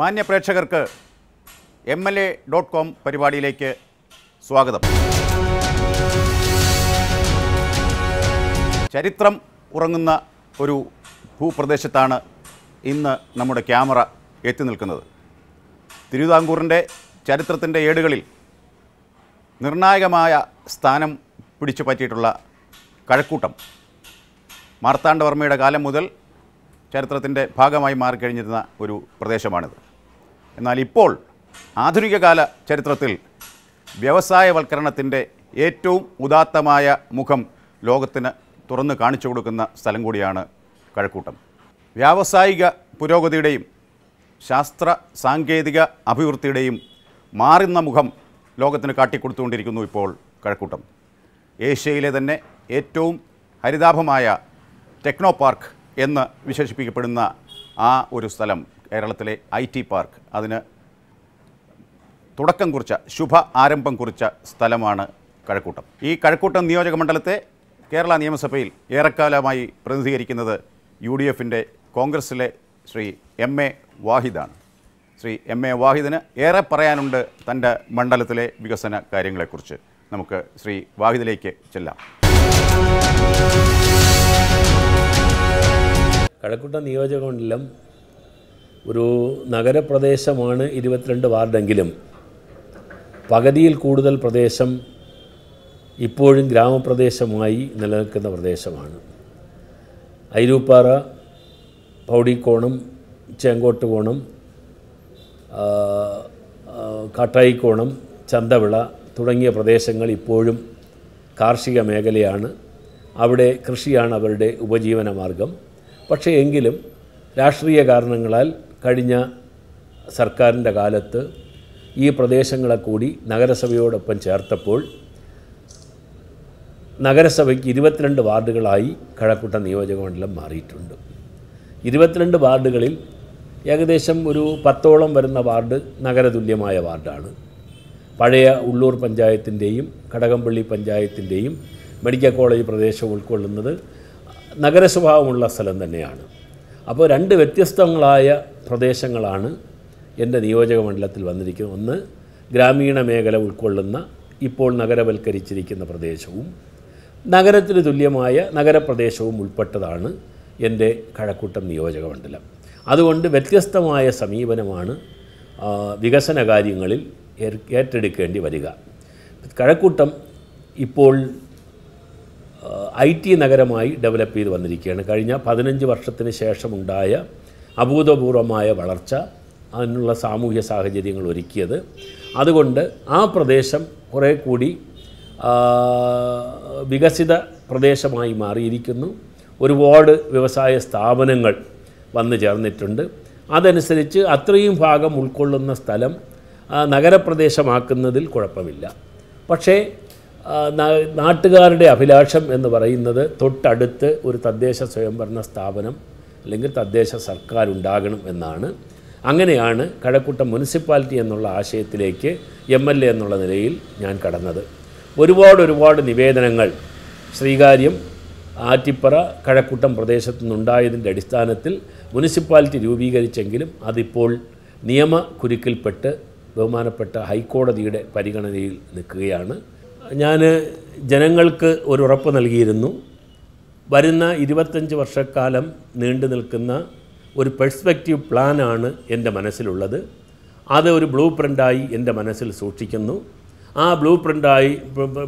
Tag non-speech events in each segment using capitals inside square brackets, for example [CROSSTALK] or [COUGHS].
മാന്യ പ്രേക്ഷകർക്ക് M L A dot com പരിപാടിയിലേക്ക് സ്വാഗതം. ചരിത്രം ഉറങ്ങുന്ന ഒരു ഭൂപ്രദേശത്താണ് ഇന്ന് നമ്മുടെ ക്യാമറ എത്തി നിൽക്കുന്നത്. തിരുവിതാംകൂറിന്റെ ചരിത്രത്തിന്റെ ഏടുകളിൽ നിർണായകമായ സ്ഥാനം പിടിച്ചു പറ്റിയിട്ടുള്ള കഴക്കൂട്ടം. മാർത്താണ്ഡവർമ്മയുടെ കാലം മുതൽ ചരിത്രത്തിന്റെ ഭാഗമായി മാറിക്കഴിഞ്ഞിരുന്ന ഒരു പ്രദേശമാണിത്. എന്നാൽ ഇപ്പോൾ ആധുനിക കാല ചരിത്രത്തിൽ വ്യവസായവൽക്കരണത്തിന്റെ ഏറ്റവും ഉദാത്തമായ മുഖം ലോകത്തിന് തുറന്നു കാണിച്ചു കൊടുക്കുന്ന സ്ഥലം കൂടിയാണ് കഴക്കൂട്ടം. വ്യാവസായിക പുരോഗതിയുടെയും ശാസ്ത്ര സാങ്കേതിക അഭിവൃദ്ധിയുടെയും മാറുന്ന മുഖം ലോകത്തിന് കാട്ടിക്കൊടുത്തുകൊണ്ടിരിക്കുന്നു ഇപ്പോൾ കഴക്കൂട്ടം. ഏഷ്യയിലെ തന്നെ ഏറ്റവും ഹരിതാഭമായ ടെക്നോ പാർക്ക് എന്ന് വിശേഷിപ്പിക്കപ്പെടുന്ന ആ ഒരു സ്ഥലം കേരളത്തിലെ ഐ ടി പാർക്ക്. അതിന് തുടക്കം കുറിച്ച ശുഭ ആരംഭം കുറിച്ച സ്ഥലമാണ് കഴക്കൂട്ടം. ഈ കഴക്കൂട്ടം നിയോജക മണ്ഡലത്തെ കേരള നിയമസഭയിൽ ഏറെക്കാലമായി പ്രതിനിധീകരിക്കുന്നത് യു ഡി എഫിന്റെ കോൺഗ്രസിലെ ശ്രീ എം എ വാഹിദാണ്. ശ്രീ എം എ വാഹിദിന് ഏറെ പറയാനുണ്ട് തന്റെ മണ്ഡലത്തിലെ വികസന കാര്യങ്ങളെക്കുറിച്ച്. നമുക്ക് ശ്രീ വാഹിദിലേക്ക് ചെല്ലാം. കഴക്കൂട്ടം നിയോജകമണ്ഡലം ഒരു നഗരപ്രദേശമാണ് ഇരുപത്തിരണ്ട് വാർഡെങ്കിലും. പകുതിയിൽ കൂടുതൽ പ്രദേശം ഇപ്പോഴും ഗ്രാമപ്രദേശമായി നിലനിൽക്കുന്ന പ്രദേശമാണ്. ഐരൂപ്പാറ പൗടിക്കോണം ചേങ്കോട്ടുകോണം കാട്ടായിക്കോണം ചന്തവിള തുടങ്ങിയ പ്രദേശങ്ങൾ ഇപ്പോഴും കാർഷിക മേഖലയാണ്. അവിടെ കൃഷിയാണ് അവരുടെ ഉപജീവന മാർഗം പക്ഷേ എങ്കിലും രാഷ്ട്രീയ കാരണങ്ങളാൽ കഴിഞ്ഞ സർക്കാരിന്റെ കാലത്ത് ഈ പ്രദേശങ്ങളെ കൂടി നഗരസഭയോടൊപ്പം ചേർത്തപ്പോൾ നഗരസഭയ്ക്ക് ഇരുപത്തിരണ്ട് വാർഡുകളായി കഴക്കൂട്ട നിയോജകമണ്ഡലം മാറിയിട്ടുണ്ട്. ഇരുപത്തിരണ്ട് വാർഡുകളിൽ ഏകദേശം ഒരു പത്തോളം വരുന്ന വാർഡ് നഗരതുല്യമായ വാർഡാണ്. പഴയ ഉള്ളൂർ പഞ്ചായത്തിന്റെയും കടകംപള്ളി പഞ്ചായത്തിന്റെയും മെഡിക്കൽ കോളേജ് പ്രദേശം ഉൾക്കൊള്ളുന്നത് നഗരസ്വഭാവമുള്ള സ്ഥലം തന്നെയാണ്. അപ്പോൾ രണ്ട് വ്യത്യസ്തങ്ങളായ പ്രദേശങ്ങളാണ് എന്റെ നിയോജക മണ്ഡലത്തിൽ വന്നിരിക്കുന്നത്. ഒന്ന് ഗ്രാമീണ മേഖല ഉൾക്കൊള്ളുന്ന ഇപ്പോൾ നഗരവൽക്കരിച്ചിരിക്കുന്ന പ്രദേശവും നഗരത്തിന് തുല്യമായ നഗരപ്രദേശവും ഉൾപ്പെട്ടതാണ് എന്റെ കഴക്കൂട്ടം നിയോജക മണ്ഡലം അതുകൊണ്ട് വ്യത്യസ്തമായ സമീപനമാണ് വികസന കാര്യങ്ങളിൽ ഏറ്റെടുക്കേണ്ടി വരിക. കഴക്കൂട്ടം ഇപ്പോൾ ഐ ടി നഗരമായി ഡെവലപ്പ് ചെയ്ത് വന്നിരിക്കുകയാണ്. കഴിഞ്ഞ പതിനഞ്ച് വർഷത്തിന് ശേഷമുണ്ടായ അഭൂതപൂർവമായ വളർച്ച അതിനുള്ള സാമൂഹ്യ സാഹചര്യങ്ങൾ ഒരുക്കിയത്. അതുകൊണ്ട് ആ പ്രദേശം കുറേ കൂടി വികസിത പ്രദേശമായി മാറിയിരിക്കുന്നു. ഒരുപാട് വ്യവസായ സ്ഥാപനങ്ങൾ വന്നു ചേർന്നിട്ടുണ്ട്. അതനുസരിച്ച് അത്രയും ഭാഗം ഉൾക്കൊള്ളുന്ന സ്ഥലം നഗരപ്രദേശമാക്കുന്നതിൽ കുഴപ്പമില്ല. പക്ഷേ നാട്ടുകാരുടെ അഭിലാഷം എന്ന് പറയുന്നത് തൊട്ടടുത്ത് ഒരു തദ്ദേശ സ്വയംഭരണ സ്ഥാപനം അല്ലെങ്കിൽ തദ്ദേശ സർക്കാർ ഉണ്ടാകണം എന്നാണ്. അങ്ങനെയാണ് കഴക്കൂട്ടം മുനിസിപ്പാലിറ്റി എന്നുള്ള ആശയത്തിലേക്ക് എം എൽ എ എന്നുള്ള നിലയിൽ ഞാൻ കടന്നത്. ഒരുപാട് ഒരുപാട് നിവേദനങ്ങൾ ശ്രീകാര്യം ആറ്റിപ്പറ കഴക്കൂട്ടം പ്രദേശത്തു നിന്നുണ്ടായതിന്റെ അടിസ്ഥാനത്തിൽ മുനിസിപ്പാലിറ്റി രൂപീകരിച്ചെങ്കിലും അതിപ്പോൾ നിയമ കുരുക്കിൽപ്പെട്ട് ബഹുമാനപ്പെട്ട ഹൈക്കോടതിയുടെ പരിഗണനയിൽ നിൽക്കുകയാണ്. ഞാൻ ജനങ്ങൾക്ക് ഒരു ഉറപ്പ് നൽകിയിരുന്നു. വരുന്ന ഇരുപത്തഞ്ച് വർഷക്കാലം നീണ്ടു നിൽക്കുന്ന ഒരു പെർസ്പെക്റ്റീവ് പ്ലാനാണ് എന്റെ മനസ്സിലുള്ളത്. അത് ഒരു ബ്ലൂ പ്രിന്റായി എന്റെ മനസ്സിൽ സൂക്ഷിക്കുന്നു. ആ ബ്ലൂ പ്രിന്റായി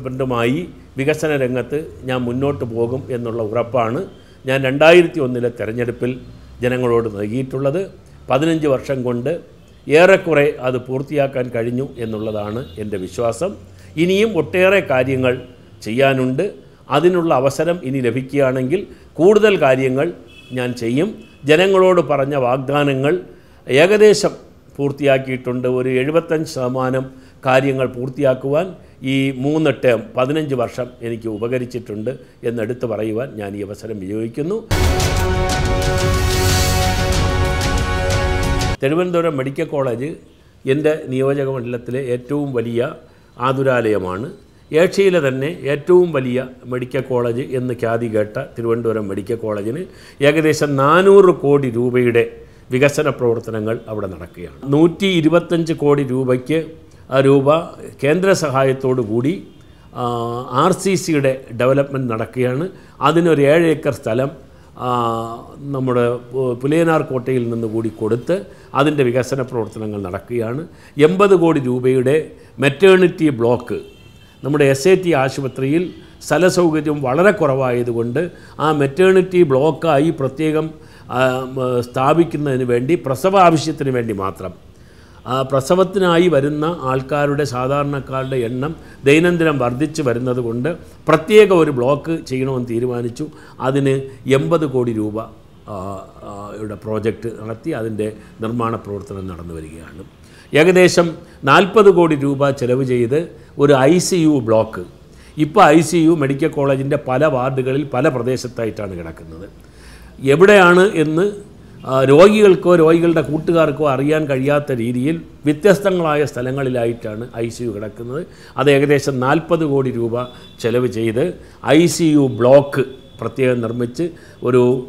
പ്രിന്റുമായി വികസന രംഗത്ത് ഞാൻ മുന്നോട്ട് പോകും എന്നുള്ള ഉറപ്പാണ് ഞാൻ രണ്ടായിരത്തി ഒന്നിലെ തെരഞ്ഞെടുപ്പിൽ ജനങ്ങളോട് നൽകിയിട്ടുള്ളത്. പതിനഞ്ച് വർഷം കൊണ്ട് ഏറെക്കുറെ അത് പൂർത്തിയാക്കാൻ കഴിഞ്ഞു എന്നുള്ളതാണ് എന്റെ വിശ്വാസം. ഇനിയും ഒട്ടേറെ കാര്യങ്ങൾ ചെയ്യാനുണ്ട്. അതിനുള്ള അവസരം ഇനി ലഭിക്കുകയാണെങ്കിൽ കൂടുതൽ കാര്യങ്ങൾ ഞാൻ ചെയ്യും. ജനങ്ങളോട് പറഞ്ഞ വാഗ്ദാനങ്ങൾ ഏകദേശം പൂർത്തിയാക്കിയിട്ടുണ്ട്. ഒരു എഴുപത്തഞ്ച് ശതമാനം കാര്യങ്ങൾ പൂർത്തിയാക്കുവാൻ ഈ മൂന്ന് ടേം പതിനഞ്ച് വർഷം എനിക്ക് ഉപകരിച്ചിട്ടുണ്ട് എന്നെടുത്ത് പറയുവാൻ ഞാൻ ഈ അവസരം വിനിയോഗിക്കുന്നു. തിരുവനന്തപുരം മെഡിക്കൽ കോളേജ് എന്റെ നിയോജക മണ്ഡലത്തിലെ ഏറ്റവും വലിയ ആതുരാലയമാണ്. ഏഷ്യയിലെ തന്നെ ഏറ്റവും വലിയ മെഡിക്കൽ കോളേജ് എന്ന് ഖ്യാതി കേട്ട തിരുവനന്തപുരം മെഡിക്കൽ കോളേജിന് ഏകദേശം നാനൂറ് കോടി രൂപയുടെ വികസന പ്രവർത്തനങ്ങൾ അവിടെ നടക്കുകയാണ്. നൂറ്റി ഇരുപത്തഞ്ച് കോടി രൂപയ്ക്ക് രൂപ കേന്ദ്ര സഹായത്തോടു കൂടി ആർ സി സിയുടെ ഡെവലപ്മെന്റ് നടക്കുകയാണ്. അതിനൊരു ഏഴ് ഏക്കർ സ്ഥലം നമ്മുടെ പുലയനാർ കോട്ടയിൽ നിന്ന് കൂടി കൊടുത്ത് അതിന്റെ വികസന പ്രവർത്തനങ്ങൾ നടക്കുകയാണ്. എൺപത് കോടി രൂപയുടെ മെറ്റേണിറ്റി ബ്ലോക്ക് നമ്മുടെ എസ് എ ടി ആശുപത്രിയിൽ സ്ഥലസൗകര്യം വളരെ കുറവായതുകൊണ്ട് ആ മെറ്റേണിറ്റി ബ്ലോക്കായി പ്രത്യേകം സ്ഥാപിക്കുന്നതിന് വേണ്ടി പ്രസവ ആവശ്യത്തിന് വേണ്ടി മാത്രം പ്രസവത്തിനായി വരുന്ന ആൾക്കാരുടെ സാധാരണക്കാരുടെ എണ്ണം ദൈനംദിനം വർദ്ധിച്ചു വരുന്നത് കൊണ്ട് പ്രത്യേക ഒരു ബ്ലോക്ക് ചെയ്യണമെന്ന് തീരുമാനിച്ചു. അതിന് എൺപത് കോടി രൂപ യുടെ പ്രോജക്റ്റ് നടത്തി അതിന്റെ നിർമ്മാണ പ്രവർത്തനം നടന്നു വരികയാണ്. ഏകദേശം നാൽപ്പത് കോടി രൂപ ചെലവ് ചെയ്ത് ഒരു ഐ സി യു ബ്ലോക്ക്. ഇപ്പോൾ ഐ സി യു മെഡിക്കൽ കോളേജിന്റെ പല വാർഡുകളിൽ പല പ്രദേശത്തായിട്ടാണ് കിടക്കുന്നത്. എവിടെയാണ് എന്ന് രോഗികൾക്കോ രോഗികളുടെ കൂട്ടുകാർക്കോ അറിയാൻ കഴിയാത്ത രീതിയിൽ വ്യത്യസ്തങ്ങളായ സ്ഥലങ്ങളിലായിട്ടാണ് ഐ സി യു കിടക്കുന്നത്. അത് ഏകദേശം നാൽപ്പത് കോടി രൂപ ചെലവ് ചെയ്ത് ഐ സി യു ബ്ലോക്ക് പ്രത്യേകം നിർമ്മിച്ച് ഒരു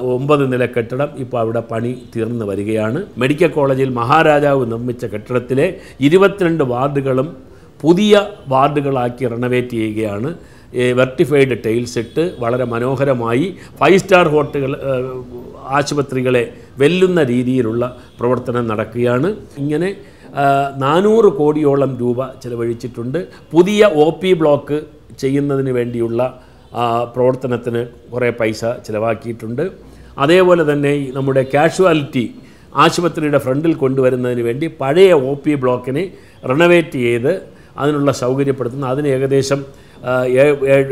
ഒമ്പത് നില കെട്ടിടം ഇപ്പോൾ അവിടെ പണി തീർന്നു വരികയാണ്. മെഡിക്കൽ കോളേജിൽ മഹാരാജാവ് നിർമ്മിച്ച കെട്ടിടത്തിലെ ഇരുപത്തിരണ്ട് വാർഡുകളും പുതിയ വാർഡുകളാക്കി റെനോവേറ്റ് ചെയ്യുകയാണ്. വെർട്ടിഫൈഡ് ടൈൽസ് ഇട്ട് വളരെ മനോഹരമായി ഫൈവ് സ്റ്റാർ ഹോട്ടലുകൾ ആശുപത്രികളെ വെല്ലുന്ന രീതിയിലുള്ള പ്രവർത്തനം നടക്കുകയാണ്. ഇങ്ങനെ നാനൂറ് കോടിയോളം രൂപ ചിലവഴിച്ചിട്ടുണ്ട്. പുതിയ ഒ പി ബ്ലോക്ക് ചെയ്യുന്നതിന് വേണ്ടിയുള്ള പ്രവർത്തനത്തിന് കുറേ പൈസ ചിലവാക്കിയിട്ടുണ്ട്. അതേപോലെ തന്നെ നമ്മുടെ കാഷ്വാലിറ്റി ആശുപത്രിയുടെ ഫ്രണ്ടിൽ കൊണ്ടുവരുന്നതിന് വേണ്ടി പഴയ ഒ പി ബ്ലോക്കിനെ റിനോവേറ്റ് ചെയ്ത് അതിനുള്ള സൗകര്യപ്പെടുത്തുന്ന അതിന് ഏകദേശം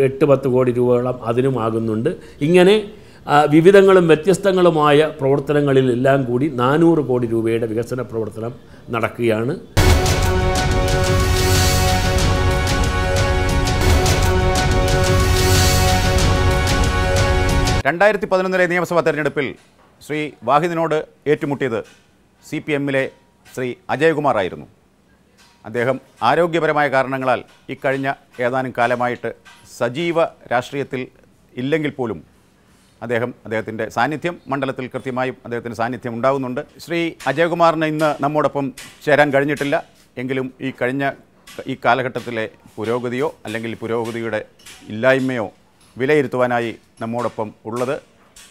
എട്ട് പത്ത് കോടി രൂപയോളം അതിനും ആകുന്നുണ്ട്. ഇങ്ങനെ വിവിധങ്ങളും വ്യത്യസ്തങ്ങളുമായ പ്രവർത്തനങ്ങളിലെല്ലാം കൂടി നാനൂറ് കോടി രൂപയുടെ വികസന പ്രവർത്തനം നടക്കുകയാണ്. രണ്ടായിരത്തി പതിനൊന്നിലെ നിയമസഭാ തെരഞ്ഞെടുപ്പിൽ ശ്രീ വാഹിദിനോട് ഏറ്റുമുട്ടിയത് സി പി എമ്മിലെ ശ്രീ അജയകുമാർ ആയിരുന്നു അദ്ദേഹം ആരോഗ്യപരമായ കാരണങ്ങളാൽ ഇക്കഴിഞ്ഞ ഏതാനും കാലമായിട്ട് സജീവ രാഷ്ട്രീയത്തിൽ ഇല്ലെങ്കിൽ പോലും അദ്ദേഹം അദ്ദേഹത്തിന്റെ സാന്നിധ്യം മണ്ഡലത്തിൽ കൃത്യമായും അദ്ദേഹത്തിന്റെ സാന്നിധ്യം ഉണ്ടാകുന്നുണ്ട് ശ്രീ അജയകുമാറിന് ഇന്ന് നമ്മോടൊപ്പം ചേരാൻ കഴിഞ്ഞിട്ടില്ല. എങ്കിലും ഈ കഴിഞ്ഞ ഈ കാലഘട്ടത്തിലെ പുരോഗതിയോ അല്ലെങ്കിൽ പുരോഗതിയുടെ ഇല്ലായ്മയോ വിലയിരുത്തുവാനായി നമ്മോടൊപ്പം ഉള്ളത്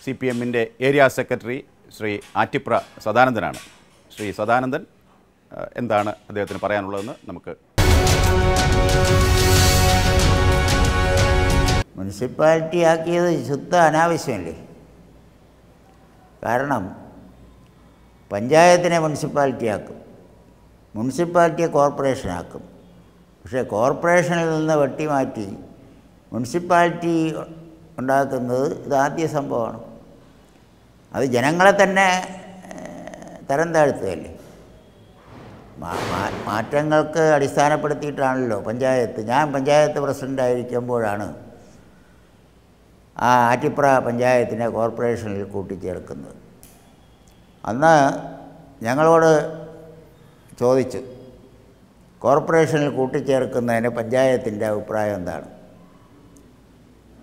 സി പി എമ്മിന്റെ ഏരിയ സെക്രട്ടറി ശ്രീ ആറ്റിപ്ര സദാനന്ദനാണ്. ശ്രീ സദാനന്ദൻ എന്താണ് അദ്ദേഹത്തിന് പറയാനുള്ളതെന്ന് നമുക്ക് മുനിസിപ്പാലിറ്റി ആക്കിയത് ശുദ്ധ അനാവശ്യമല്ലേ? കാരണം പഞ്ചായത്തിനെ മുനിസിപ്പാലിറ്റി ആക്കും മുനിസിപ്പാലിറ്റിയെ കോർപ്പറേഷൻ ആക്കും പക്ഷേ കോർപ്പറേഷനിൽ നിന്ന് വെട്ടിമാറ്റി മുനിസിപ്പാലിറ്റി ഉണ്ടാക്കുന്നത് ഇതാദ്യ സംഭവമാണ്. അത് ജനങ്ങളെ തന്നെ തരം താഴ്ത്തുകയല്ലേ? മാറ്റങ്ങൾക്ക് അടിസ്ഥാനപ്പെടുത്തിയിട്ടാണല്ലോ പഞ്ചായത്ത്. ഞാൻ പഞ്ചായത്ത് പ്രസിഡന്റ് ആയിരിക്കുമ്പോഴാണ് ആ ആറ്റിപ്ര പഞ്ചായത്തിനെ കോർപ്പറേഷനിൽ കൂട്ടിച്ചേർക്കുന്നത്. അന്ന് ഞങ്ങളോട് ചോദിച്ചു കോർപ്പറേഷനിൽ കൂട്ടിച്ചേർക്കുന്നതിന് പഞ്ചായത്തിന്റെ അഭിപ്രായം എന്താണ്?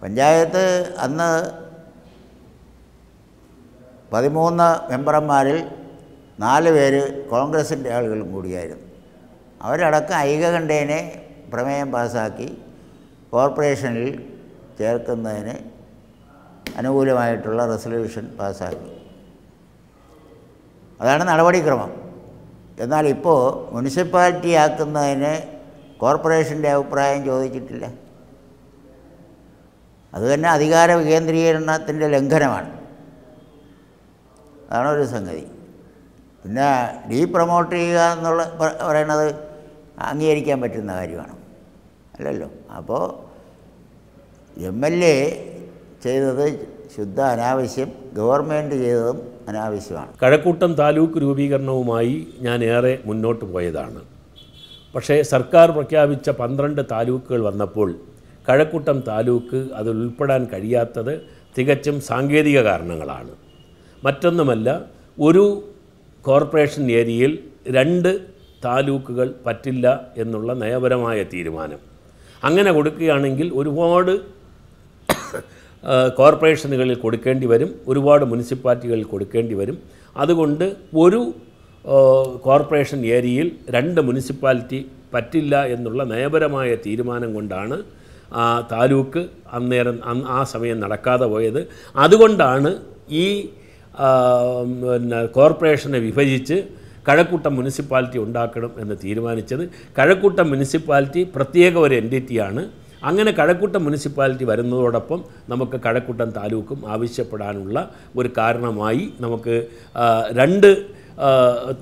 പഞ്ചായത്ത് അന്ന് പതിമൂന്ന് മെമ്പർമാരിൽ നാല് പേര് കോൺഗ്രസിന്റെ ആളുകളും കൂടിയായിരുന്നു. അവരടക്കം ഐകകണ്ഠേനെ പ്രമേയം പാസാക്കി കോർപ്പറേഷനിൽ ചേർക്കുന്നതിന് അനുകൂലമായിട്ടുള്ള റെസൊല്യൂഷൻ പാസ്സാക്കി അതാണ് നടപടിക്രമം. എന്നാൽ ഇപ്പോൾ മുനിസിപ്പാലിറ്റി ആക്കുന്നതിന് കോർപ്പറേഷന്റെ അഭിപ്രായം ചോദിച്ചിട്ടില്ല. അതുതന്നെ അധികാര വികേന്ദ്രീകരണത്തിന്റെ ലംഘനമാണ്. അതാണ് ഒരു സംഗതി. പിന്നെ ഡീ പ്രൊമോട്ട് ചെയ്യുക എന്നുള്ള പറയണത് അംഗീകരിക്കാൻ പറ്റുന്ന കാര്യമാണ്. അല്ലല്ലോ? അപ്പോൾ എം എൽ എ ചെയ്തത് ശുദ്ധ അനാവശ്യം ഗവൺമെന്റ് ചെയ്തതും അനാവശ്യമാണ്. കഴക്കൂട്ടം താലൂക്ക് രൂപീകരണവുമായി ഞാൻ ഏറെ മുന്നോട്ട് പോയതാണ്. പക്ഷേ സർക്കാർ പ്രഖ്യാപിച്ച പന്ത്രണ്ട് താലൂക്കുകൾ വന്നപ്പോൾ കഴക്കൂട്ടം താലൂക്ക് അതിൽ ഉൾപ്പെടാൻ കഴിയാത്തത് തികച്ചും സാങ്കേതിക കാരണങ്ങളാണ്. മറ്റൊന്നുമല്ല ഒരു കോർപ്പറേഷൻ ഏരിയയിൽ രണ്ട് താലൂക്കുകൾ പറ്റില്ല എന്നുള്ള നയപരമായ തീരുമാനം. അങ്ങനെ കൊടുക്കുകയാണെങ്കിൽ ഒരുപാട് [COUGHS] കോർപ്പറേഷനുകളിൽ കൊടുക്കേണ്ടി വരും ഒരുപാട് മുനിസിപ്പാലിറ്റികളിൽ കൊടുക്കേണ്ടി വരും. അതുകൊണ്ട് ഒരു കോർപ്പറേഷൻ ഏരിയയിൽ രണ്ട് മുനിസിപ്പാലിറ്റി പറ്റില്ല എന്നുള്ള നയപരമായ തീരുമാനം കൊണ്ടാണ് ആ താലൂക്ക് അന്നേരം ആ സമയം നടക്കാതെ പോയത്. അതുകൊണ്ടാണ് ഈ പിന്നെ കോർപ്പറേഷനെ വിഭജിച്ച് കഴക്കൂട്ടം മുനിസിപ്പാലിറ്റി ഉണ്ടാക്കണം എന്ന് തീരുമാനിച്ചത്. കഴക്കൂട്ടം മുനിസിപ്പാലിറ്റി പ്രത്യേക ഒരു എന്റിറ്റിയാണ്. അങ്ങനെ കഴക്കൂട്ടം മുനിസിപ്പാലിറ്റി വരുന്നതോടൊപ്പം നമുക്ക് കഴക്കൂട്ടം താലൂക്കും ആവശ്യപ്പെടാനുള്ള ഒരു കാരണമായി നമുക്ക് രണ്ട്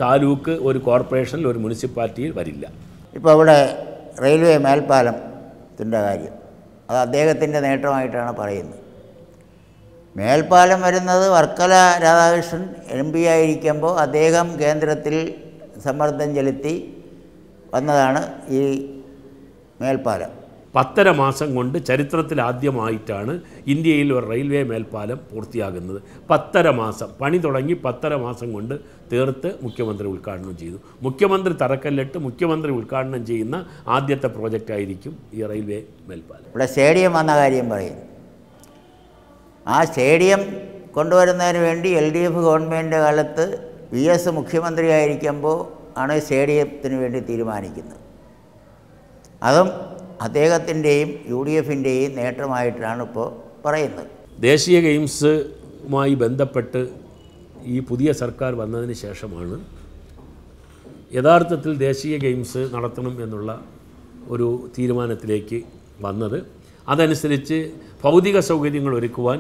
താലൂക്ക് ഒരു കോർപ്പറേഷനിൽ ഒരു മുനിസിപ്പാലിറ്റിയിൽ വരില്ല. ഇപ്പോൾ അവിടെ റെയിൽവേ മേൽപ്പാലത്തിന്റെ കാര്യം. അത് അദ്ദേഹത്തിന്റെ നേട്ടമായിട്ടാണ് പറയുന്നത്. മേൽപ്പാലം വരുന്നത് വർക്കല രാധാകൃഷ്ണൻ എം പി ആയിരിക്കുമ്പോൾ അദ്ദേഹം കേന്ദ്രത്തിൽ സമ്മർദ്ദം ചെലുത്തി വന്നതാണ് ഈ മേൽപ്പാലം. പത്തര മാസം കൊണ്ട് ചരിത്രത്തിൽ ആദ്യമായിട്ടാണ് ഇന്ത്യയിൽ ഒരു റെയിൽവേ മേൽപ്പാലം പൂർത്തിയാകുന്നത്. പത്തര മാസം പണി തുടങ്ങി പത്തര മാസം കൊണ്ട് തീർത്ത് മുഖ്യമന്ത്രി ഉദ്ഘാടനം ചെയ്തു. മുഖ്യമന്ത്രി തറക്കല്ലിട്ട് മുഖ്യമന്ത്രി ഉദ്ഘാടനം ചെയ്യുന്ന ആദ്യത്തെ പ്രോജക്റ്റായിരിക്കും ഈ റെയിൽവേ മേൽപ്പാലം. ഇവിടെ സ്റ്റേഡിയം വന്ന കാര്യം പറയുന്നു ആ സ്റ്റേഡിയം കൊണ്ടുവരുന്നതിന് വേണ്ടി എൽ ഡി എഫ് ഗവൺമെന്റ് കാലത്ത് വി എസ് മുഖ്യമന്ത്രി ആയിരിക്കുമ്പോൾ ആണ് സ്റ്റേഡിയത്തിന് വേണ്ടി തീരുമാനിക്കുന്നത്. അതും അദ്ദേഹത്തിന്റെയും യു ഡി എഫിന്റെയും നേട്ടമായിട്ടാണ് ഇപ്പോൾ പറയുന്നത്. ദേശീയ ഗെയിംസുമായി ബന്ധപ്പെട്ട് ഈ പുതിയ സർക്കാർ വന്നതിന് ശേഷമാണ് യഥാർത്ഥത്തിൽ ദേശീയ ഗെയിംസ് നടത്തണം എന്നുള്ള ഒരു തീരുമാനത്തിലേക്ക് വന്നത്. അതനുസരിച്ച് ഭൗതിക സൗകര്യങ്ങൾ ഒരുക്കുവാൻ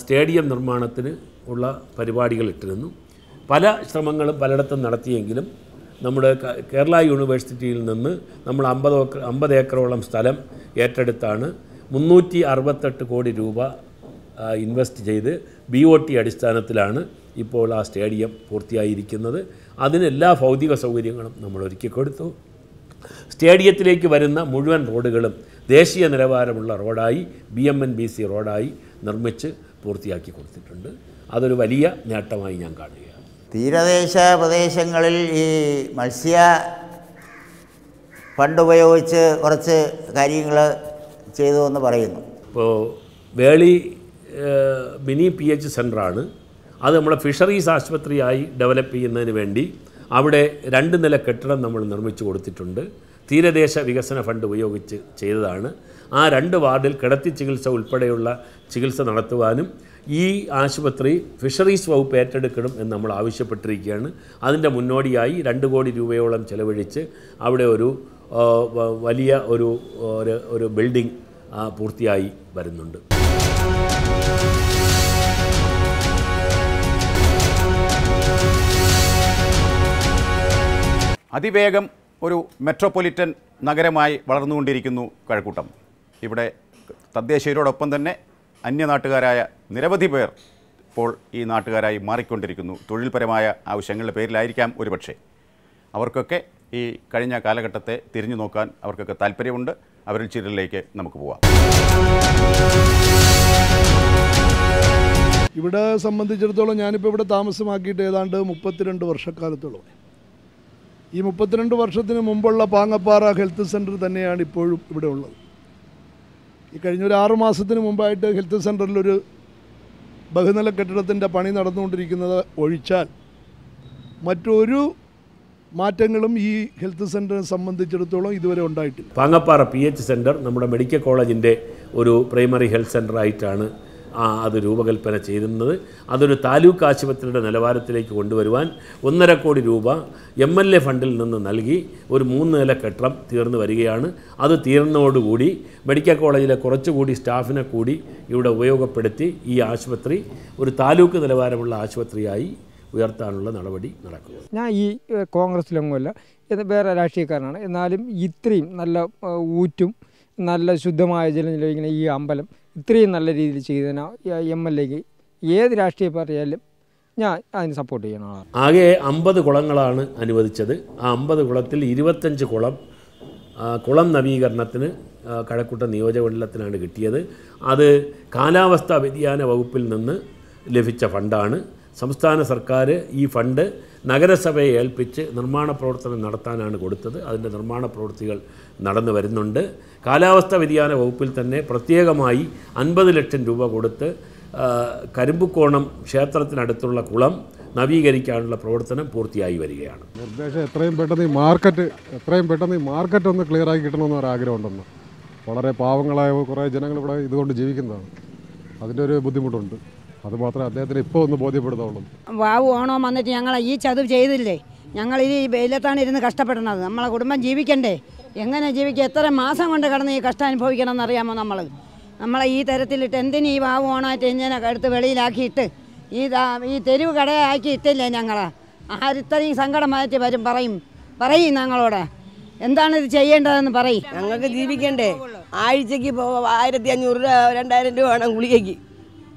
സ്റ്റേഡിയം നിർമ്മാണത്തിന് ഉള്ള പരിപാടികൾ ഇട്ടിരുന്നു. പല ശ്രമങ്ങളും പലയിടത്തും നടത്തിയെങ്കിലും നമ്മുടെ കേരള യൂണിവേഴ്സിറ്റിയിൽ നിന്ന് നമ്മൾ അമ്പത് അമ്പത് ഏക്കറോളം സ്ഥലം ഏറ്റെടുത്താണ് മുന്നൂറ്റി അറുപത്തെട്ട് കോടി രൂപ ഇൻവെസ്റ്റ് ചെയ്ത് ബി ഒ ടി അടിസ്ഥാനത്തിലാണ് ഇപ്പോൾ ആ സ്റ്റേഡിയം പൂർത്തിയായിരിക്കുന്നത്. അതിന് എല്ലാ ഭൗതിക സൗകര്യങ്ങളും നമ്മൾ ഒരുക്കി കൊടുത്തു സ്റ്റേഡിയത്തിലേക്ക് വരുന്ന മുഴുവൻ റോഡുകളും ദേശീയ നിലവാരമുള്ള റോഡായി B M N B C റോഡായി നിർമ്മിച്ച് പൂർത്തിയാക്കി കൊടുത്തിട്ടുണ്ട്. അതൊരു വലിയ നേട്ടമായി ഞാൻ കാണുകയാണ്. തീരദേശ പ്രദേശങ്ങളിൽ ഈ മത്സ്യ ഫണ്ട് ഉപയോഗിച്ച് കുറച്ച് കാര്യങ്ങൾ ചെയ്തു എന്ന് പറയുന്നു. ഇപ്പോൾ വേളി മിനി പി എച്ച് സെന്ററാണ് അത് നമ്മുടെ ഫിഷറീസ് ആശുപത്രിയായി ഡെവലപ്പ് ചെയ്യുന്നതിന് വേണ്ടി അവിടെ രണ്ട് നില കെട്ടിടം നമ്മൾ നിർമ്മിച്ചു കൊടുത്തിട്ടുണ്ട്. തീരദേശ വികസന ഫണ്ട് ഉപയോഗിച്ച് ചെയ്തതാണ്. ആ രണ്ട് വാർഡിൽ കിടത്തി ചികിത്സ ഉൾപ്പെടെയുള്ള ചികിത്സ നടത്തുവാനും ഈ ആശുപത്രി ഫിഷറീസ് വകുപ്പ് ഏറ്റെടുക്കണം എന്ന് നമ്മൾ ആവശ്യപ്പെട്ടിരിക്കുകയാണ്. അതിന്റെ മുന്നോടിയായി രണ്ട് കോടി രൂപയോളം ചെലവഴിച്ച് അവിടെ ഒരു വലിയ ഒരു ഒരു ബിൽഡിംഗ് പൂർത്തിയായി വരുന്നുണ്ട്. അതിവേഗം ഒരു മെട്രോപൊളിറ്റൻ നഗരമായി വളർന്നുകൊണ്ടിരിക്കുന്നു കഴക്കൂട്ടം. ഇവിടെ തദ്ദേശീയരോടൊപ്പം തന്നെ അന്യനാട്ടുകാരായ നിരവധി പേർ ഇപ്പോൾ ഈ നാട്ടുകാരായി മാറിക്കൊണ്ടിരിക്കുന്നു. തൊഴിൽപരമായ ആവശ്യങ്ങളുടെ പേരിലായിരിക്കാം ഒരുപക്ഷെ. അവർക്കൊക്കെ ഈ കഴിഞ്ഞ കാലഘട്ടത്തെ തിരിഞ്ഞു നോക്കാൻ അവർക്കൊക്കെ താല്പര്യമുണ്ട്. അവരിൽ ചിലരിലേക്ക് നമുക്ക് പോവാം. ഇവിടെ സംബന്ധിച്ചിടത്തോളം ഞാനിപ്പോൾ ഇവിടെ താമസമാക്കിയിട്ട് ഏതാണ്ട് മുപ്പത്തിരണ്ട് വർഷക്കാലത്തോളം ഈ മുപ്പത്തിരണ്ട് വർഷത്തിന് മുമ്പുള്ള പാങ്ങപ്പാറ ഹെൽത്ത് സെന്റർ തന്നെയാണ് ഇപ്പോഴും ഇവിടെ ഉള്ളത്. ഈ കഴിഞ്ഞ ഒരു ആറ് മാസത്തിന് മുമ്പായിട്ട് ഹെൽത്ത് സെന്ററിലൊരു ബഹുനില കെട്ടിടത്തിന്റെ പണി നടന്നുകൊണ്ടിരിക്കുന്നത് ഒഴിച്ചാൽ മറ്റൊരു മാറ്റങ്ങളും ഈ ഹെൽത്ത് സെന്ററിനെ സംബന്ധിച്ചിടത്തോളം ഇതുവരെ ഉണ്ടായിട്ടില്ല. പാങ്ങപ്പാറ പി എച്ച് സെന്റർ നമ്മുടെ മെഡിക്കൽ കോളേജിന്റെ ഒരു പ്രൈമറി ഹെൽത്ത് സെന്ററായിട്ടാണ് അത് രൂപകൽപ്പന ചെയ്യുന്നത് അതൊരു താലൂക്ക് ആശുപത്രിയുടെ നിലവാരത്തിലേക്ക് കൊണ്ടുവരുവാൻ ഒന്നര കോടി രൂപ എം എൽ എ ഫണ്ടിൽ നിന്ന് നൽകി ഒരു മൂന്ന് നില കെട്ടിടം തീർന്നു വരികയാണ്. അത് തീർന്നതോടുകൂടി മെഡിക്കൽ കോളേജിലെ കുറച്ചുകൂടി സ്റ്റാഫിനെ കൂടി ഇവിടെ ഉപയോഗപ്പെടുത്തി ഈ ആശുപത്രി ഒരു താലൂക്ക് നിലവാരമുള്ള ആശുപത്രിയായി ഉയർത്താനുള്ള നടപടി നടക്കുന്നു. ഞാൻ ഈ കോൺഗ്രസിലൊന്നുമല്ല ഇത് വേറെ രാഷ്ട്രീയക്കാരനാണ്. എന്നാലും ഇത്രയും നല്ല ഊറ്റും നല്ല ശുദ്ധമായ ജലം ഈ അമ്പലം ഇത്രയും നല്ല രീതിയിൽ ചെയ്തതിന് എം എൽ എക്ക് ഏത് രാഷ്ട്രീയ പാർട്ടിയായാലും ഞാൻ അതിന് സപ്പോർട്ട് ചെയ്യണം ആകെ അമ്പത് കുളങ്ങളാണ് അനുവദിച്ചത്. ആ അമ്പത് കുളത്തിൽ ഇരുപത്തഞ്ച് കുളം കുളം നവീകരണത്തിന് കഴക്കൂട്ട നിയോജകമണ്ഡലത്തിനാണ് കിട്ടിയത്. അത് കാലാവസ്ഥാ വ്യതിയാന വകുപ്പിൽ നിന്ന് ലഭിച്ച ഫണ്ടാണ്. സംസ്ഥാന സർക്കാർ ഈ ഫണ്ട് നഗരസഭയെ ഏൽപ്പിച്ച് നിർമ്മാണ പ്രവർത്തനം നടത്താനാണ് കൊടുത്തത്. അതിന്റെ നിർമ്മാണ പ്രവൃത്തികൾ നടന്നു വരുന്നുണ്ട്. കാലാവസ്ഥാ വ്യതിയാന വകുപ്പിൽ തന്നെ പ്രത്യേകമായി അൻപത് ലക്ഷം രൂപ കൊടുത്ത് കരിമ്പുക്കോണം ക്ഷേത്രത്തിനടുത്തുള്ള കുളം നവീകരിക്കാനുള്ള പ്രവർത്തനം പൂർത്തിയായി വരികയാണ്. നിർദ്ദേശം എത്രയും പെട്ടെന്ന് ഈ മാർക്കറ്റ് എത്രയും പെട്ടെന്ന് ഈ മാർക്കറ്റ് ഒന്ന് ക്ലിയർ ആക്കി കിട്ടണമെന്ന് ഒരു ആഗ്രഹമുണ്ടെന്ന്. വളരെ പാവങ്ങളായ കുറേ ജനങ്ങൾ ഇവിടെ ഇതുകൊണ്ട് ജീവിക്കുന്നതാണ്. അതിന്റെ ഒരു ബുദ്ധിമുട്ടുണ്ട്. അതുമാത്രമേ അദ്ദേഹത്തിന് ഇപ്പോൾ ഒന്ന് ബോധ്യപ്പെടുത്തുള്ളൂ വാവ് ഓണം വന്നിട്ട് ഞങ്ങൾ ഈ ചതു ചെയ്തില്ലേ? ഞങ്ങൾ ഈ വെയിലത്താണ് ഇരുന്ന് കഷ്ടപ്പെടുന്നത്. നമ്മളെ കുടുംബം ജീവിക്കണ്ടേ? എങ്ങനെ ജീവിക്കുക എത്ര മാസം കൊണ്ട് കിടന്ന് ഈ കഷ്ടം അനുഭവിക്കണം എന്നറിയാമോ നമ്മൾ നമ്മളെ ഈ തരത്തിലിട്ട് എന്തിന് ഈ വാവ് ഓണായിട്ട് ഇങ്ങനെ എടുത്ത് വെളിയിലാക്കിയിട്ട് ഈ ഈ തെരുവ് കടയാക്കി ഇട്ടില്ലേ ഞങ്ങൾ ആരിത്രയും സങ്കടമായിട്ട് വരും പറയും. പറയും ഞങ്ങളോട്. എന്താണ് ഇത് ചെയ്യേണ്ടതെന്ന് പറയും. ഞങ്ങൾക്ക് ജീവിക്കണ്ടേ? ആഴ്ചക്ക് ഇപ്പോൾ ആയിരത്തി അഞ്ഞൂറ് രൂപ രണ്ടായിരം രൂപ വേണം ഗുളികയ്ക്ക്.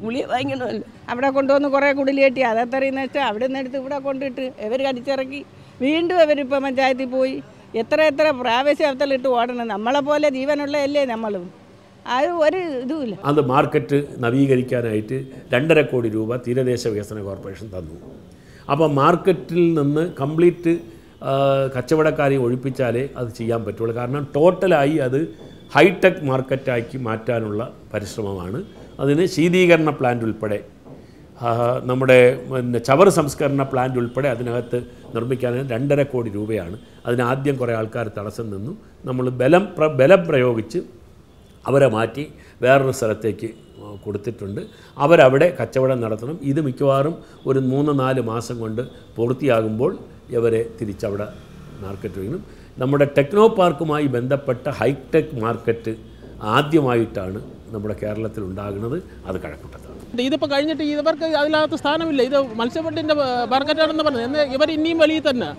ഗുളിക വാങ്ങിക്കണമല്ലോ. അവിടെ കൊണ്ടുവന്ന് കുറേ കുടിൽ കെട്ടി. അതെത്രയെന്ന് വെച്ചാൽ അവിടെ നിന്ന് എടുത്ത് ഇവിടെ കൊണ്ടിട്ട് ഇവർ കടിച്ചിറക്കി. വീണ്ടും ഇവരിപ്പോൾ പഞ്ചായത്തിൽ പോയി. എത്ര എത്ര പ്രാവശ്യം അവത്തലിട്ട് ഓടണം. നമ്മളെ പോലെ ജീവനുള്ളതല്ലേ നമ്മളും. അത് ഒരു ഇതുമില്ല. അത് മാർക്കറ്റ് നവീകരിക്കാനായിട്ട് രണ്ടര കോടി രൂപ തീരദേശ വികസന കോർപ്പറേഷൻ തന്നു. അപ്പോൾ മാർക്കറ്റിൽ നിന്ന് കംപ്ലീറ്റ് കച്ചവടക്കാരെ ഒഴിപ്പിച്ചാലേ അത് ചെയ്യാൻ പറ്റുള്ളൂ. കാരണം ടോട്ടലായി അത് ഹൈടെക് മാർക്കറ്റാക്കി മാറ്റാനുള്ള പരിശ്രമമാണ്. അതിന് ശീതീകരണ പ്ലാന്റ് ഉൾപ്പെടെ നമ്മുടെ പിന്നെ ചവർ സംസ്കരണ പ്ലാന്റ് ഉൾപ്പെടെ അതിനകത്ത് നിർമ്മിക്കാൻ രണ്ടര കോടി രൂപയാണ്. അതിനാദ്യം കുറേ ആൾക്കാർ തടസ്സം നിന്നു. നമ്മൾ ബലം പ്ര ബലം പ്രയോഗിച്ച് അവരെ മാറ്റി വേറൊരു സ്ഥലത്തേക്ക് കൊടുത്തിട്ടുണ്ട്. അവരവിടെ കച്ചവടം നടത്തണം. ഇത് മിക്കവാറും ഒരു മൂന്ന് നാല് മാസം കൊണ്ട് പൂർത്തിയാകുമ്പോൾ ഇവരെ തിരിച്ചവിടെ മാർക്കറ്റ് വയ്ക്കണം നമ്മുടെ ടെക്നോ പാർക്കുമായി ബന്ധപ്പെട്ട ഹൈടെക് മാർക്കറ്റ് ആദ്യമായിട്ടാണ് നമ്മുടെ കേരളത്തിൽ ഉണ്ടാകുന്നത്. അത് കഴക്കൂട്ടത്താണ് ഇതിപ്പോൾ കഴിഞ്ഞിട്ട് ഇവർക്ക് അതിനകത്ത് സ്ഥാനമില്ല. ഇത് മത്സ്യബന്ധത്തിന്റെ മാർക്കറ്റാണെന്ന് പറഞ്ഞത്. എന്നാൽ ഇവർ ഇനിയും വെളിയിൽ തന്നെ.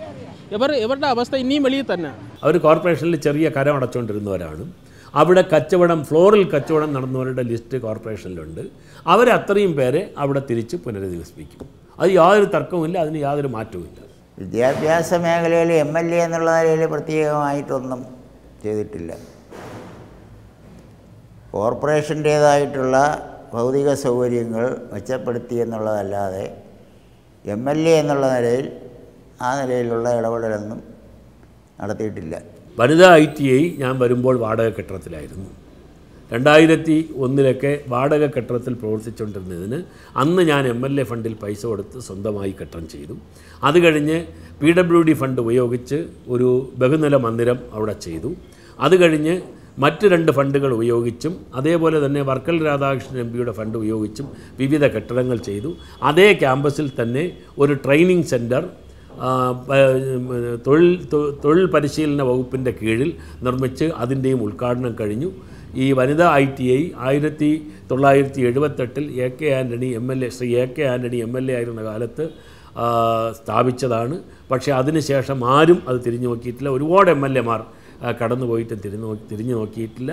ഇവർ ഇവരുടെ അവസ്ഥ ഇനിയും വെളിയിൽ തന്നെ. അവർ കോർപ്പറേഷനിൽ ചെറിയ കരം അടച്ചുകൊണ്ടിരുന്നവരാണ് അവിടെ കച്ചവടം ഫ്ലോറിൽ കച്ചവടം നടന്നവരുടെ ലിസ്റ്റ് കോർപ്പറേഷനിലുണ്ട്. അവർ അത്രയും പേരെ അവിടെ തിരിച്ച് പുനരധിവസിപ്പിക്കും. അത് യാതൊരു തർക്കവുമില്ല അതിന് യാതൊരു മാറ്റവുമില്ല. വിദ്യാഭ്യാസ മേഖലയിൽ എം എൽ എ എന്നുള്ള നിലയിൽ പ്രത്യേകമായിട്ടൊന്നും ചെയ്തിട്ടില്ല. കോർപ്പറേഷന്റേതായിട്ടുള്ള ഭൗതിക സൗകര്യങ്ങൾ മെച്ചപ്പെടുത്തി എന്നുള്ളതല്ലാതെ എം എൽ എ എന്നുള്ള നിലയിൽ ആ നിലയിലുള്ള ഇടപെടലൊന്നും നടത്തിയിട്ടില്ല. വനിതാ ഐ ടി ഐ ഞാൻ വരുമ്പോൾ വാടക കെട്ടിടത്തിലായിരുന്നു. രണ്ടായിരത്തി ഒന്നിലൊക്കെ വാടക കെട്ടിടത്തിൽ പ്രവർത്തിച്ചുകൊണ്ടിരുന്നതിന് അന്ന് ഞാൻ എം എൽ എ ഫണ്ടിൽ പൈസ കൊടുത്ത് സ്വന്തമായി കെട്ടിടം ചെയ്തു. അത് കഴിഞ്ഞ് പി ഡബ്ല്യു ഡി ഫണ്ട് ഉപയോഗിച്ച് ഒരു ബഹുനില മന്ദിരം അവിടെ ചെയ്തു. അത് കഴിഞ്ഞ് മറ്റ് രണ്ട് ഫണ്ടുകൾ ഉപയോഗിച്ചും അതേപോലെ തന്നെ വർക്കൽ രാധാകൃഷ്ണൻ എം പിയുടെ ഫണ്ട് ഉപയോഗിച്ചും വിവിധ കെട്ടിടങ്ങൾ ചെയ്തു. അതേ ക്യാമ്പസിൽ തന്നെ ഒരു ട്രെയിനിങ് സെന്റർ തൊഴിൽ തൊഴിൽ പരിശീലന വകുപ്പിന്റെ കീഴിൽ നിർമ്മിച്ച് അതിന്റെയും ഉദ്ഘാടനം കഴിഞ്ഞു. ഈ വനിതാ ഐ ടി ഐ ആയിരത്തി തൊള്ളായിരത്തി എഴുപത്തെട്ടിൽ A K Antony M L A Shri A K Antony M L A ആയിരുന്ന കാലത്ത് സ്ഥാപിച്ചതാണ്. പക്ഷേ അതിനുശേഷം ആരും അത് തിരിഞ്ഞു നോക്കിയിട്ടില്ല. ഒരുപാട് എം എൽ എമാർ കടന്നു പോയിട്ട് തിരിഞ്ഞു നോക്കി തിരിഞ്ഞു നോക്കിയിട്ടില്ല.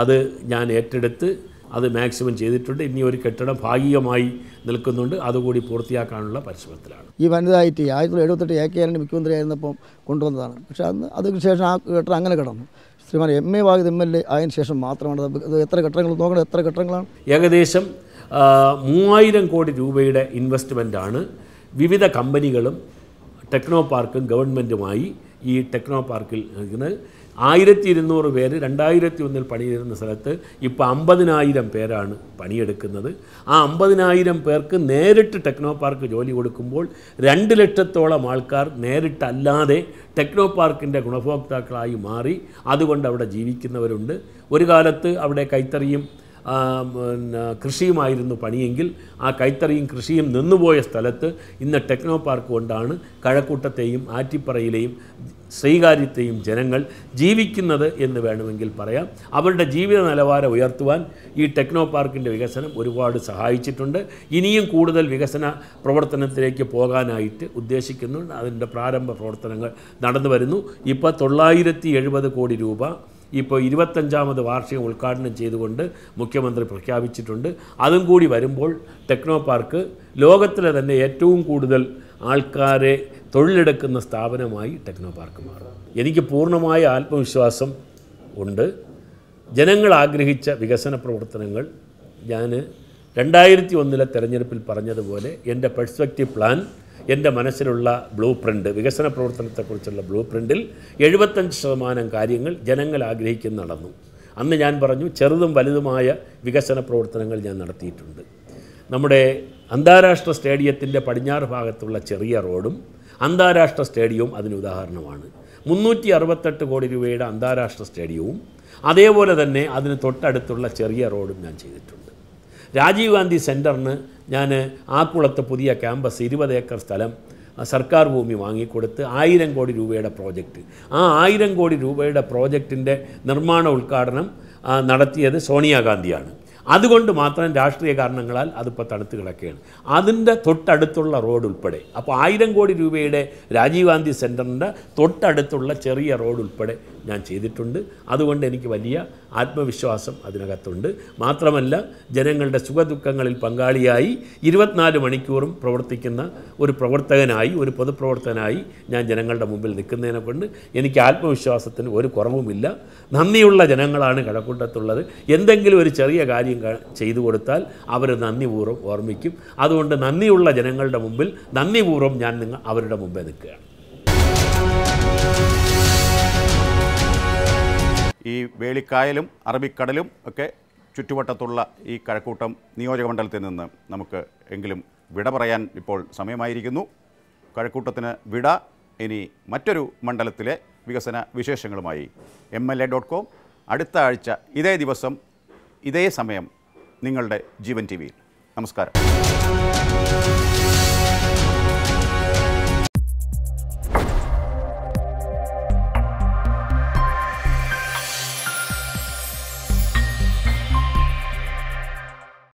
അത് ഞാൻ ഏറ്റെടുത്ത് അത് മാക്സിമം ചെയ്തിട്ടുണ്ട്. ഇനി ഒരു കെട്ടിടം ഭാഗികമായി നിൽക്കുന്നുണ്ട്. അതുകൂടി പൂർത്തിയാക്കാനുള്ള പരിശ്രമത്തിലാണ്. ഈ വനിതാ ഐ ടി ആയിരത്തി തൊള്ളായിരത്തി എഴുപത്തെട്ട് എ കെ ആറിന്റെ മുഖ്യമന്ത്രിയായിരുന്നപ്പം കൊണ്ടുവന്നതാണ്. പക്ഷേ അന്ന് അതിന് ശേഷം ആ കെട്ടിടം അങ്ങനെ കിടന്നു. Shriman M A Wahid M L A അതിന് ശേഷം മാത്രമാണ് ഇത് എത്ര കെട്ടിടങ്ങൾ നോക്കണം എത്ര കെട്ടിടങ്ങളാണ്? ഏകദേശം മൂവായിരം കോടി രൂപയുടെ ഇൻവെസ്റ്റ്മെന്റാണ് വിവിധ കമ്പനികളും ടെക്നോ പാർക്കും ഗവൺമെന്റുമായി ഈ ടെക്നോ പാർക്കിൽ ആയിരത്തി ഇരുന്നൂറ് പേര് രണ്ടായിരത്തി ഒന്നിൽ പണിയിരുന്ന സ്ഥലത്ത് ഇപ്പോൾ അമ്പതിനായിരം പേരാണ് പണിയെടുക്കുന്നത്. ആ അമ്പതിനായിരം പേർക്ക് നേരിട്ട് ടെക്നോ പാർക്ക് ജോലി കൊടുക്കുമ്പോൾ രണ്ട് ലക്ഷത്തോളം ആൾക്കാർ നേരിട്ടല്ലാതെ ടെക്നോ പാർക്കിന്റെ ഗുണഭോക്താക്കളായി മാറി അതുകൊണ്ട് അവിടെ ജീവിക്കുന്നവരുണ്ട്. ഒരു കാലത്ത് അവിടെ കൈത്തറിയും കൃഷിയുമായിരുന്നു പണിയെങ്കിൽ ആ കൈത്തറിയും കൃഷിയും നിന്നുപോയ സ്ഥലത്ത് ഇന്ന് ടെക്നോ പാർക്ക് കൊണ്ടാണ് കഴക്കൂട്ടത്തെയും ആറ്റിപ്പറയിലെയും ശ്രീകാര്യത്തെയും ജനങ്ങൾ ജീവിക്കുന്നത് എന്ന് വേണമെങ്കിൽ പറയാം. അവരുടെ ജീവിത നിലവാരം ഉയർത്തുവാൻ ഈ ടെക്നോ പാർക്കിന്റെ വികസനം ഒരുപാട് സഹായിച്ചിട്ടുണ്ട്. ഇനിയും കൂടുതൽ വികസന പ്രവർത്തനത്തിലേക്ക് പോകാനായിട്ട് ഉദ്ദേശിക്കുന്നുണ്ട്. അതിന്റെ പ്രാരംഭ പ്രവർത്തനങ്ങൾ നടന്നു വരുന്നു. ഇപ്പോൾ തൊള്ളായിരത്തി കോടി രൂപ ഇപ്പോൾ ഇരുപത്തഞ്ചാമത് വാർഷികം ഉദ്ഘാടനം ചെയ്തുകൊണ്ട് മുഖ്യമന്ത്രി പ്രഖ്യാപിച്ചിട്ടുണ്ട്. അതും കൂടി വരുമ്പോൾ ടെക്നോ പാർക്ക് ലോകത്തിലെ തന്നെ ഏറ്റവും കൂടുതൽ ആൾക്കാരെ തൊഴിലെടുക്കുന്ന സ്ഥാപനമായി ടെക്നോ പാർക്ക് മാറും. എനിക്ക് പൂർണമായ ആത്മവിശ്വാസം ഉണ്ട്. ജനങ്ങൾ ആഗ്രഹിച്ച വികസന പ്രവർത്തനങ്ങൾ ഞാൻ രണ്ടായിരത്തി ഒന്നിലെ തെരഞ്ഞെടുപ്പിൽ പറഞ്ഞതുപോലെ എന്റെ പെർസ്പെക്റ്റീവ് പ്ലാൻ എന്റെ മനസ്സിലുള്ള ബ്ലൂ പ്രിന്റ് വികസന പ്രവർത്തനത്തെക്കുറിച്ചുള്ള ബ്ലൂ പ്രിന്റിൽ എഴുപത്തഞ്ച് ശതമാനം കാര്യങ്ങൾ ജനങ്ങൾ ആഗ്രഹിക്കുന്ന നടന്നു. അന്ന് ഞാൻ പറഞ്ഞു ചെറുതും വലുതുമായ വികസന പ്രവർത്തനങ്ങൾ ഞാൻ നടത്തിയിട്ടുണ്ട്. നമ്മുടെ അന്താരാഷ്ട്ര സ്റ്റേഡിയത്തിന്റെ പടിഞ്ഞാറ് ഭാഗത്തുള്ള ചെറിയ റോഡും അന്താരാഷ്ട്ര സ്റ്റേഡിയവും അതിന് ഉദാഹരണമാണ്. മുന്നൂറ്റി അറുപത്തെട്ട് കോടി രൂപയുടെ അന്താരാഷ്ട്ര സ്റ്റേഡിയവും അതേപോലെ തന്നെ അതിന് തൊട്ടടുത്തുള്ള ചെറിയ റോഡും ഞാൻ ചെയ്തിട്ടുണ്ട്. രാജീവ് ഗാന്ധി സെന്ററിന് ഞാൻ ആക്കുളത്ത് പുതിയ ക്യാമ്പസ് ഇരുപത് ഏക്കർ സ്ഥലം സർക്കാർ ഭൂമി വാങ്ങിക്കൊടുത്ത് ആയിരം കോടി രൂപയുടെ പ്രോജക്റ്റ്. ആ ആയിരം കോടി രൂപയുടെ പ്രോജക്റ്റിന്റെ നിർമ്മാണ ഉദ്ഘാടനം നടത്തിയത് സോണിയാഗാന്ധിയാണ്. അതുകൊണ്ട് മാത്രം രാഷ്ട്രീയ കാരണങ്ങളാൽ അതിപ്പോൾ തണുത്ത് കിടക്കുകയാണ്. അതിന്റെ തൊട്ടടുത്തുള്ള റോഡ് ഉൾപ്പെടെ അപ്പോൾ ആയിരം കോടി രൂപയുടെ രാജീവ് ഗാന്ധി സെന്ററിന്റെ തൊട്ടടുത്തുള്ള ചെറിയ റോഡ് ഉൾപ്പെടെ ഞാൻ ചെയ്തിട്ടുണ്ട്. അതുകൊണ്ട് എനിക്ക് വലിയ ആത്മവിശ്വാസം അതിനകത്തുണ്ട്. മാത്രമല്ല ജനങ്ങളുടെ സുഖദുഃഖങ്ങളിൽ പങ്കാളിയായി ഇരുപത്തിനാല് മണിക്കൂറും പ്രവർത്തിക്കുന്ന ഒരു പ്രവർത്തകനായി ഒരു പൊതുപ്രവർത്തകനായി ഞാൻ ജനങ്ങളുടെ മുമ്പിൽ നിൽക്കുന്നതിനെ കൊണ്ട് എനിക്ക് ആത്മവിശ്വാസത്തിന് ഒരു കുറവുമില്ല. നന്ദിയുള്ള ജനങ്ങളാണ് കഴക്കൂട്ടത്തുള്ളത്. എന്തെങ്കിലും ഒരു ചെറിയ കാര്യം ചെയ്തു കൊടുത്താൽ അവർ നന്ദിപൂർവം ഓർമ്മിക്കും. അതുകൊണ്ട് നന്ദിയുള്ള ജനങ്ങളുടെ മുമ്പിൽ നന്ദിപൂർവം ഞാൻ നിങ്ങൾ അവരുടെ മുമ്പേ നിൽക്കുകയാണ്. ഈ വേളിക്കായലും അറബിക്കടലും ഒക്കെ ചുറ്റുവട്ടത്തുള്ള ഈ കഴക്കൂട്ടം നിയോജകമണ്ഡലത്തിൽ നിന്ന് നമുക്ക് എങ്കിലും വിട പറയാൻ ഇപ്പോൾ സമയമായിരിക്കുന്നു. കഴക്കൂട്ടത്തിന് വിട. ഇനി മറ്റൊരു മണ്ഡലത്തിലെ വികസന വിശേഷങ്ങളുമായി M L A dot com അടുത്ത ആഴ്ച ഇതേ ദിവസം ഇതേ സമയം നിങ്ങളുടെ ജീവൻ ടി വിയിൽ. നമസ്കാരം.